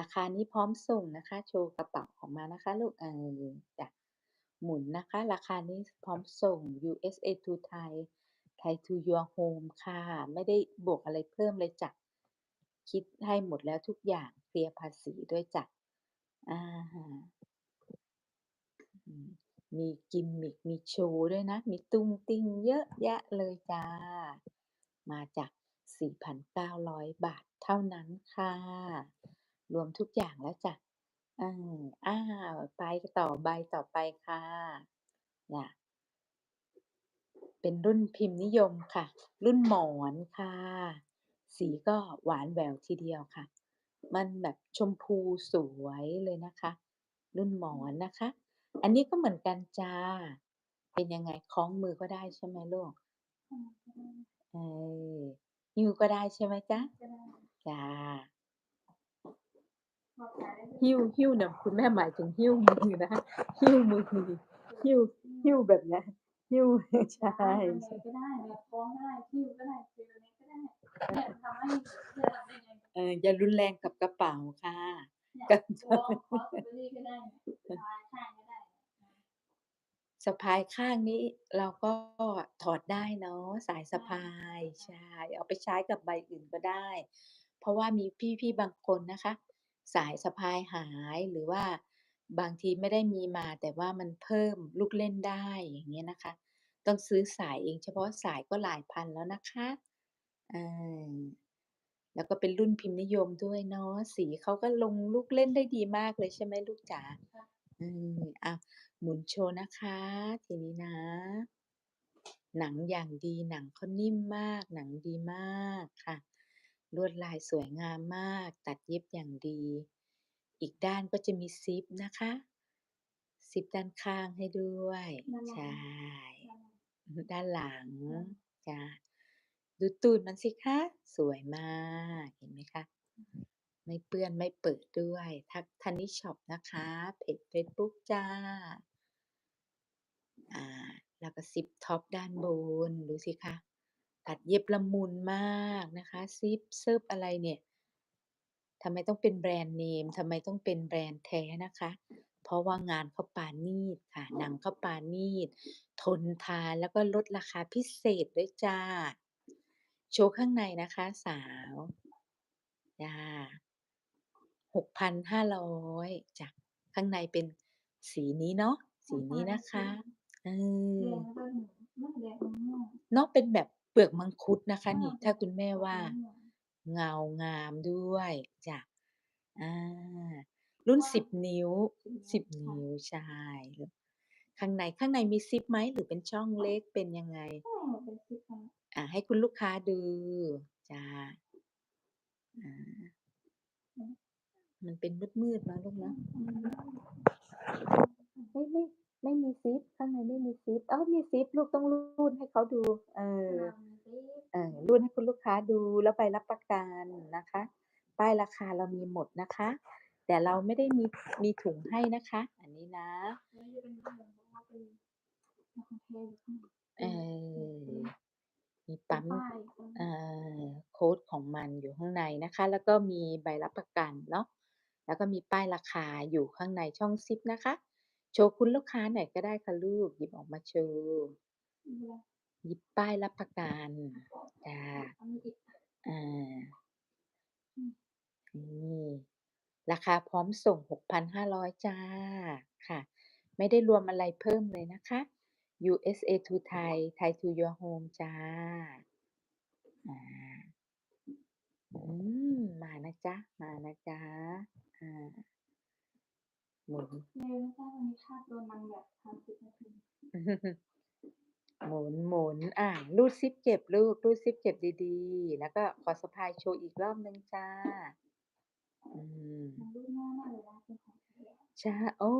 ราคานี้พร้อมส่งนะคะ โชว์กระเป๋าออกมานะคะ ลูกเออจ้ะหมุนนะคะ ราคานี้พร้อมส่ง USA to Thai Thai to your home ค่ะ ไม่ได้บวกอะไรเพิ่มเลยจ้ะคิดให้หมดแล้วทุกอย่างเคลียร์ภาษีด้วยจ้ะอะฮะอืมมีกิมมิกมีโชว์ด้วยนะ มีตุ้งติ้งเยอะแยะเลยจ้ะมาจ้ะ4,900 บาทเท่านั้นค่ะ รวมทุกอย่างแล้วจ้ะเอออ้าวไปต่อใบต่อไปค่ะจ้ะเป็นรุ่นพิมพ์นิยมค่ะ รุ่นหมอนค่ะ สีก็หวานแหววทีเดียวค่ะ มันแบบชมพูสวยเลยนะคะ รุ่นหมอนนะคะ อันนี้ก็เหมือนกันจ้ะเป็นยังไงคล้องมือก็ได้ใช่ไหมลูก?อืมก็ได้เออหิ้วก็ได้ใช่ไหมจ๊ะ?ก็ได้จ้ะ ถอดสายได้เลย หิ้วหิ้วเนี่ยคุณแม่หมายถึงหิ้วมือนะคะหิ้วมือหิ้วหิ้วแบบเนี้ยหิ้วใช่ได้แบบไหนใช่ก็ได้แบบคล้องก็ได้หิ้วก็ได้ฟีลนี้ก็ได้เนี่ยทำให้เพื่อนทำได้ไงเอออย่ารุนแรงกับกระเป๋าค่ะเนี่ยก็คล้องคล้องสตรอเบอร์รี่ก็ได้เนี่ยสะพายข้างก็ได้เนี่ยสะพายข้างนี้เราก็ถอดได้เนาะสายสะพายใช่ใช่เอาไปใช้กับใบอื่นก็ได้ เพราะว่ามีพี่ๆบางคนนะคะ สายสะพายหายหรือว่าบางทีไม่ได้มีมาแต่ว่ามันเพิ่มลูกเล่นได้อย่างเงี้ยนะคะ ต้องซื้อสายเองเฉพาะสายก็หลายพันแล้วนะคะแล้วก็เป็นรุ่นพิมพ์นิยมด้วยเนาะสีเขาก็ลงลูกเล่นได้ดีมากเลยใช่ไหมลูกจ๋า?อืมอ้าหมุนโชว์นะคะ ทีนี้นะ หนังอย่างดีหนังเขานิ่มมาก หนังดีมากค่ะ ลวดลายสวยงามมาก ตัดเย็บอย่างดี อีกด้านก็จะมีซิปนะคะ ซิปด้านข้างให้ด้วยด้านหใชลัง่ด้านหลังอือฮึด้านหลังค่ะจ้ะดูตูดมันสิคะ สวยมาก เห็นไหมคะ?อือฮึไม่เปื้อนไม่เปิดด้วย ทัก Tani Shop นะคะ เพจเฟซบุ๊กจ้ะอ่า แล้วก็ซิปท็อปด้านบน ดูสิคะ ตัดเย็บละมุนมากนะคะซิปเซิบอะไรเนี่ยทำไมต้องเป็นแบรนด์เนมทำไมต้องเป็นแบรนด์แท้นะคะ เพราะว่างานเขาปราณีตค่ะหนังเขาปราณีตทนทานแล้วก็ลดราคาพิเศษด้วยจ้ะโชว์ข้างในนะคะสาวจ้ะ6,500จ้ะข้างในเป็นสีนี้เนาะขสีสนี้ายนะสีคะเอแดองแล้วก็เหลืองน่าจะแดงอมม่วงเนาะเป็นแบบ เปลือกมังคุดนะคะอานี่เป็ถ้าคุณแม่ออกว่าม่วงเงางามด้วยจ้ะอารุ่นกว้าง10นิ้ว10 10นิ้วนิ้วค่ะใช่ลูกข้างในข้างในมีซิปไหมหรือเป็นช่องเล็กเป็นยังไง?ใช่เป็นซิปค่ะอ่าให้คุณลูกค้าดูจ้ะอาอือมันเป็นมืดๆเนาะลูกอืเนาะมอันนี้ไม่ไม่ไม่มีซิปข้างในไม่มีซิปอ้าวมีซิปลูกต้องรูดให้เขาดู กค้าดูแล้วใบรับประกันนะคะ ป้ายราคาเรามีหมดนะคะ แต่เราไม่ได้มีมีถุงให้นะคะ อันนี้นะอันนี้จะเป็นผ้าเหลืองเพราะว่าเป็นเป็นของแท้อยู่ข้างในเอเป็นอเป็นมีเป็ปั๊มนป้ายอยู่ข้างในเอ่อโคดของมันอยู่ข้างในนะคะ แล้วก็มีใบรับประกันเนาะแล้วก็มีป้ายราคาอยู่ข้างในช่องซิปนะคะ โชว์คุณลูกค้าหน่อยก็ได้ค่ะลูกหยิบออกมาโชว์มีอะไร? หยิบป้ายรับประกันจ้ะอันนี้อีกอาอืมนี่ราคาพร้อมส่ง 6,500 จ้ะค่ะ ไม่ได้รวมอะไรเพิ่มเลยนะคะ USA to Thai Thai to your home จ้ะอาอืม มานะจ๊ะ มานะจ๊ะอาหมุนเร็วนะจ๊ะวันนี้คาดโดนนางแบบ30นาที หมุนหมุนอารูดซิปเก็บลูกรูดซิปเก็บดีๆ แล้วก็ขอสะพายโชว์อีกรอบหนึ่งจ้ะอืมมันรูดง่ายมากเลยนะเป็นของแท้ใช่โอ้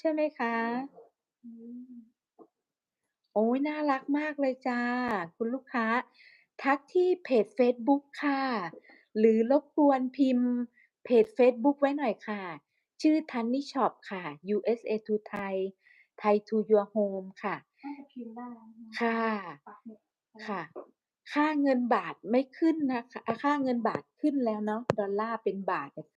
ใช่ไหมคะ?อืมโอ๊ยน่ารักมากเลยจ้ะคุณลูกค้า ทักที่เพจเฟซบุ๊กค่ะ หรือรบกวนพิมพ์เพจเฟซบุ๊กไว้หน่อยค่ะ ชื่อ Tani Shop ค่ะ USA to Thai Thai to your home ค่ะน่าจะพิมพ์ได้นะค่ะปักหมุดก็ได้ค่ะ ค่าเงินบาทไม่ขึ้นนะคะอาค่าเงินบาทขึ้นแล้วเนาะ ดอลลาร์เป็นบาทเนี่ย